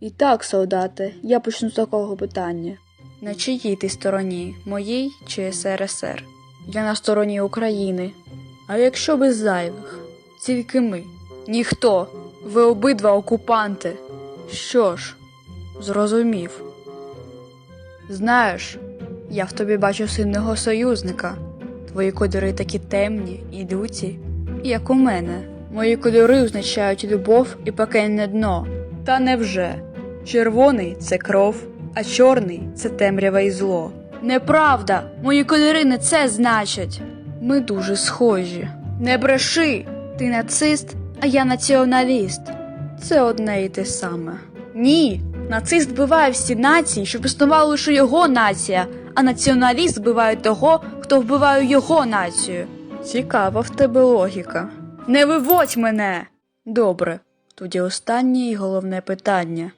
І так, солдати, я почну з такого питання. На чиїй ти стороні, моїй чи СРСР? Я на стороні України. А якщо без зайвих? Тільки ми. Ніхто. Ви обидва окупанти. Що ж, зрозумів. Знаєш, я в тобі бачу сильного союзника. Твої кольори такі темні і люті, як у мене. Мої кольори означають любов і пекельне дно. Та невже? Червоний це кров, а чорний це темрява і зло. Неправда, мої кольори не це значать. Ми дуже схожі. Не бреши! Ти нацист, а я націоналіст. Це одне і те саме. Ні, нацист вбиває всі нації, щоб існувала лише його нація, а націоналіст вбиває того, хто вбиває його націю. Цікава в тебе логіка. Не виводь мене. Добре, тоді останнє і головне питання.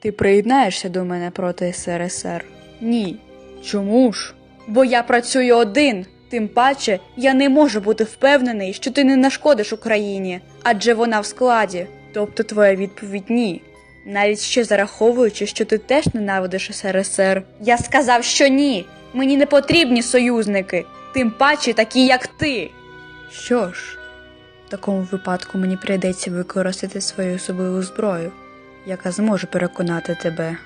Ти приєднаєшся до мене проти СРСР? Ні. Чому ж? Бо я працюю один. Тим паче, я не можу бути впевнений, що ти не нашкодиш Україні, адже вона в складі. Тобто твоя відповідь ні. Навіть ще зараховуючи, що ти теж ненавидиш СРСР. Я сказав, що ні. Мені не потрібні союзники, тим паче такі, як ти. Що ж, в такому випадку мені прийдеться використати свою особливу зброю, яка зможе переконати тебе.